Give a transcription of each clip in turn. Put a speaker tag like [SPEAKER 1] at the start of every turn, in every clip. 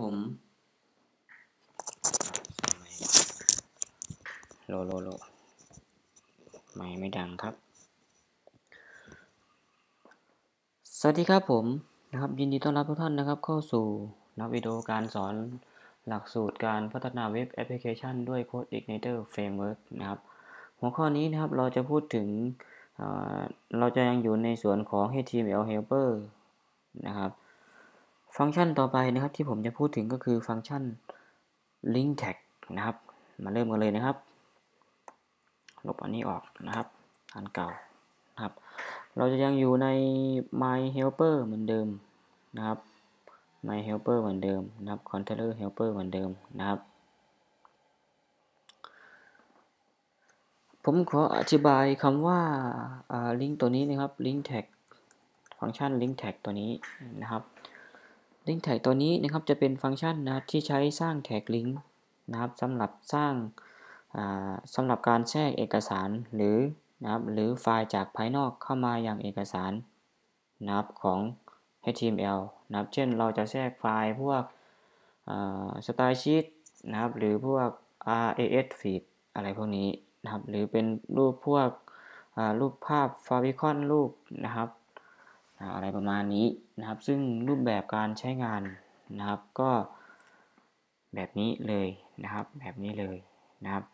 [SPEAKER 1] ผมโลโลโลไม่ไม่ดังครับ สวัสดีครับผมนะครับ ยินดีต้อนรับทุกท่านนะครับ เข้าสู่นักวิดีโอการสอนหลักสูตรการพัฒนาเว็บแอปพลิเคชันด้วย Code Igniter Framework นะครับ หัวข้อนี้นะครับเราจะพูดถึงเราจะยังอยู่ในส่วนของ HTML helper นะครับ ฟังก์ชันต่อไปนะครับที่ผมจะพูดถึงก็คือฟังก์ชัน link tag นะครับ มาเริ่มกันเลยนะครับ ลบอันนี้ออกนะครับ อันเก่านะครับ เราจะยังอยู่ใน my helper เหมือนเดิมนะครับ my helper เหมือนเดิมนะครับ controller helper เหมือนเดิมนะครับผมขออธิบายคำว่าลิงก์ตัวนี้นะครับ link tag ฟังก์ชัน link tag ตัวนี้นะครับ link tag ตัวนี้นะครับจะเป็นฟังก์ชันนะครับที่ใช้สร้างแท็กลิงก์นะครับสำหรับสร้างสำหรับการแทรกเอกสารหรือนะครับหรือไฟล์จากภายนอกเข้ามาอย่างเอกสารนะครับของ HTML นะครับเช่นเราจะแทรกไฟล์พวกสไตล์ชีตนะครับหรือพวก RAS feed อะไรพวกนี้นะครับหรือเป็นรูปพวกรูปภาพฟาวิคอนรูปนะครับ อะไรประมาณนี้นะครับ ซึ่งรูปแบบการใช้งานนะครับก็แบบนี้เลยนะครับ แบบนี้เลยนะครับ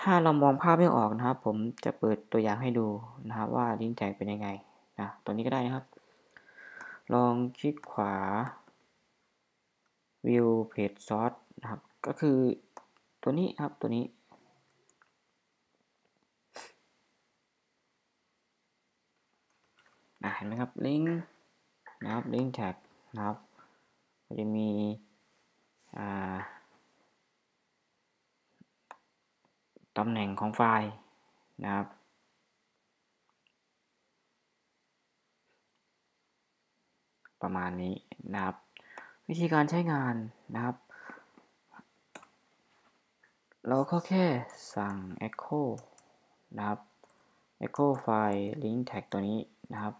[SPEAKER 1] ถ้าเรามองภาพไม่ออกนะครับ ผมจะเปิดตัวอย่างให้ดูนะครับ ว่าลิงก์แท็กเป็นยังไงนะตัวนี้ก็ได้นะครับ ลองคลิกขวา view page source นะครับ ก็คือตัวนี้ครับตัวนี้ เห็นไหมครับลิงก์นะครับลิงก์แท็กนะครับก็จะมีตำแหน่งของไฟล์นะครับประมาณนี้นะครับ วิธีการใช้งานนะครับ เราก็แค่สั่ง echo นะครับ echo ไฟล์ link tag ตัวนี้นะครับ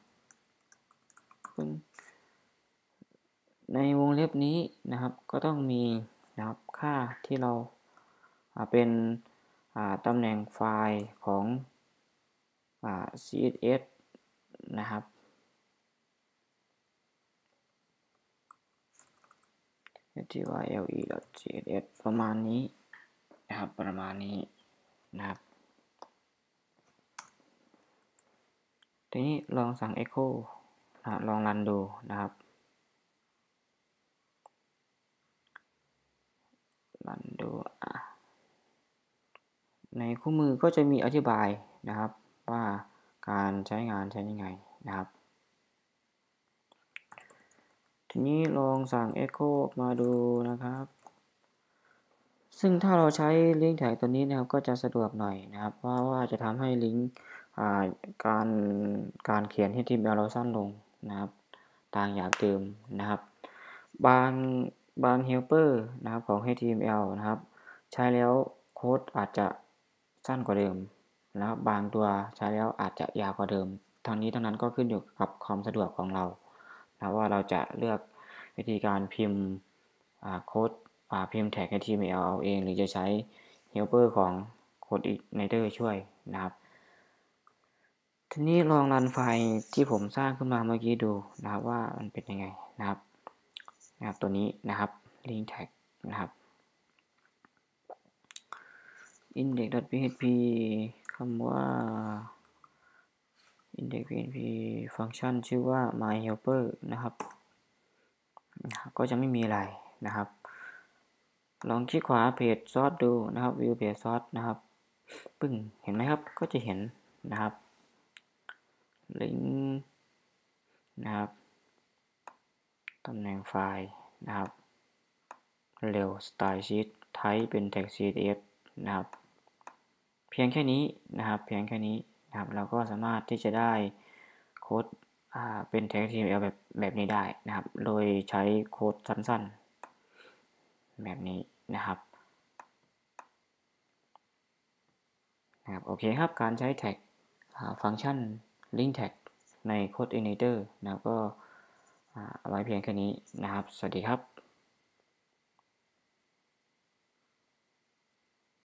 [SPEAKER 1] ในวงเล็บนี้นะครับ ก็ต้องมีนะครับค่าที่เราเป็นตำแหน่งไฟล์ของ CSS นะครับ htyle.css ประมาณนี้นะครับ ประมาณนี้นะครับ ทีนี้ลองสั่ง echo ลองรันดูนะครับรันดูในคู่มือก็จะมีอธิบายนะครับว่าการใช้งานใช้ยังไงนะครับทีนี้ลองสั่ง Echo มาดูนะครับ ซึ่งถ้าเราใช้ลิงก์แท็กตัวนี้นะครับก็จะสะดวกหน่อยนะครับเพราว่าจะทำให้ลิงก์การการเขียน HTML เราสั้นลง นะครับ ต่างอยางเดิมนะครับ บางบางเฮลเปอร์นะครับของ HTML นะครับ ใช้แล้วโค้ดอาจจะสั้นกว่าเดิมนะครับบางตัวใช้แล้วอาจจะยาวกว่าเดิมทั้งนี้ทั้งนั้นก็ขึ้นอยู่กับความสะดวกของเรานะว่าเราจะเลือกวิธีการพิมพ์โค้ดพิมพ์แท็ก HTML เอาเอง หรือจะใช้เฮลเปอร์ของ Code Igniter ช่วยนะครับ ทีนี้ลองรันไฟล์ที่ผมสร้างขึ้นมาเมื่อกี้ดูนะครับว่ามันเป็นยังไงนะครับนะครับตัวนี้นะครับ link tag นะครับ index.php คำว่า index.php ฟังก์ชันชื่อว่า my helper นะครับ ก็จะไม่มีอะไรนะครับ ลองคลิกขวาเพจซอสดูนะครับ view เพจซอสนะครับ ปึ้ง เห็นไหมครับ ก็จะเห็นนะครับ ลิงก์นะครับตำแหน่งไฟล์นะครับ เร็ว style sheet type เป็น text css นะครับ เพียงแค่นี้นะครับ เพียงแค่นี้นะครับ เราก็สามารถที่จะได้โค้ดเป็น text html แบบแบบนี้ได้นะครับ โดยใช้โค้ดสั้นๆ แบบนี้นะครับนะครับ โอเคครับ การใช้แท็กฟังก์ชัน link tag ใน Code Editor นะครับก็เอาไว้เพียงแค่นี้นะครับ สวัสดีครับ